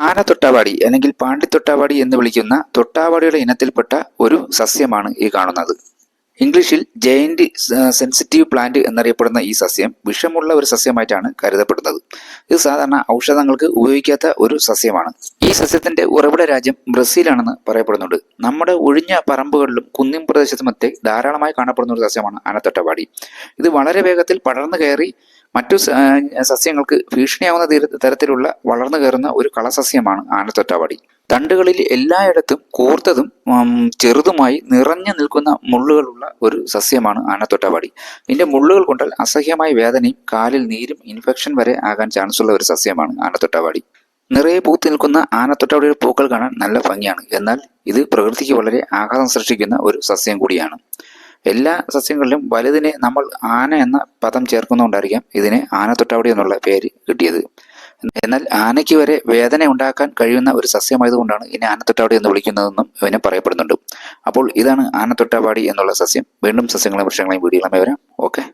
ആന തൊട്ടാവാടി അല്ലെങ്കിൽ പാണ്ടി തൊട്ടാവാടി എന്ന് വിളിക്കുന്ന തൊട്ടാവാടിയുടെ ഇനത്തിൽപ്പെട്ട ഒരു സസ്യമാണ് ഈ കാണുന്നത്. ഇംഗ്ലീഷിൽ ജയന്റ് സെൻസിറ്റീവ് പ്ലാന്റ് എന്നറിയപ്പെടുന്ന ഈ സസ്യം വിഷമുള്ള ഒരു സസ്യമായിട്ടാണ് കരുതപ്പെടുന്നത്. ഇത് സാധാരണ ഔഷധങ്ങൾക്ക് ഉപയോഗിക്കാത്ത ഒരു സസ്യമാണ്. ഈ സസ്യത്തിന്റെ ഉറവിട രാജ്യം ബ്രസീലാണെന്ന് പറയപ്പെടുന്നുണ്ട്. നമ്മുടെ ഒഴിഞ്ഞ പറമ്പുകളിലും കുന്നിൻ പ്രദേശത്തുമൊക്കെ ധാരാളമായി കാണപ്പെടുന്ന ഒരു സസ്യമാണ് ആനത്തൊട്ടവാടി. ഇത് വളരെ വേഗത്തിൽ പടർന്നു കയറി മറ്റു സസ്യങ്ങൾക്ക് ഭീഷണിയാവുന്ന തരത്തിലുള്ള വളർന്നു കയറുന്ന ഒരു കളസസ്യമാണ് ആനത്തൊറ്റാവാടി. തണ്ടുകളിൽ എല്ലായിടത്തും കൂർത്തതും ചെറുതുമായി നിറഞ്ഞു നിൽക്കുന്ന മുള്ളുകളുള്ള ഒരു സസ്യമാണ് ആനത്തൊട്ടാവാടി ഇതിന്റെ മുള്ളുകൾ കൊണ്ടാൽ അസഹ്യമായ വേദനയും കാലിൽ നീരും ഇൻഫെക്ഷൻ വരെ ആകാൻ ചാൻസ് ഉള്ള ഒരു സസ്യമാണ് ആനത്തൊട്ടാവാടി നിറയെ പൂത്ത് നിൽക്കുന്ന ആനത്തൊട്ടാവടിയുടെ പൂക്കൾ കാണാൻ നല്ല ഭംഗിയാണ്. എന്നാൽ ഇത് പ്രകൃതിക്ക് വളരെ ആഘാതം സൃഷ്ടിക്കുന്ന ഒരു സസ്യം കൂടിയാണ്. എല്ലാ സസ്യങ്ങളിലും വലുതിനെ നമ്മൾ ആന എന്ന പദം ചേർക്കുന്നതുകൊണ്ടായിരിക്കാം ഇതിന് ആനത്തൊട്ടാവടി എന്നുള്ള പേര് കിട്ടിയത്. എന്നാൽ ആനയ്ക്ക് വരെ വേദന ഉണ്ടാക്കാൻ കഴിയുന്ന ഒരു സസ്യമായതുകൊണ്ടാണ് ഇതിനെ ആനത്തൊട്ടാവടി എന്ന് വിളിക്കുന്നതെന്നും ഇവനെ പറയപ്പെടുന്നുണ്ട്. അപ്പോൾ ഇതാണ് ആനത്തൊട്ടാവാടി എന്നുള്ള സസ്യം. വീണ്ടും സസ്യങ്ങളെയും വൃക്ഷങ്ങളെയും വീഡിയോകളുമായി വരാം. ഓക്കെ.